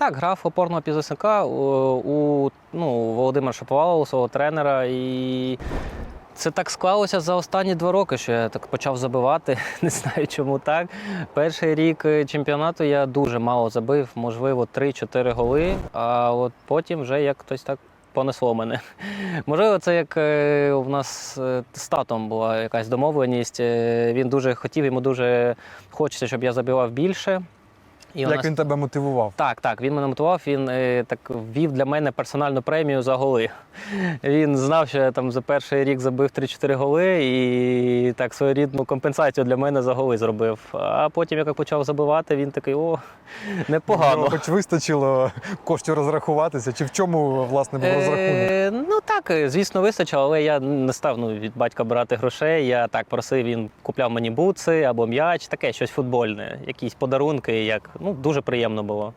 так, грав опорного півзахисника у, у ну, Володимира Шаповалова, у свого тренера. І це так склалося за останні два роки, що я так почав забивати. Не знаю, чому так. Перший рік е, чемпіонату я дуже мало забив, можливо, 3-4 голи, а от потім вже як хтось так. Понесло мене. Можливо, це як е, у нас е, з татом була якась домовленість. Е, Він дуже хотів, йому дуже хочеться, щоб я забивав більше. І Як нас- він тебе мотивував? так, так, він мене мотивував, він е, так ввів для мене персональну премію за голи. Він знав, що я там за перший рік забив 3-4 голи і так своєрідну компенсацію для мене за голи зробив. А потім, як я почав забивати, він такий: о, непогано. Можливо, Хоч вистачило коштів розрахуватися, чи в чому власне був розрахунок? Е, так, е, звісно, вистачило, але я не став ну, від батька брати грошей. Я так просив, він купляв мені буци або м'яч, таке щось футбольне, якісь подарунки, як ну дуже приємно було.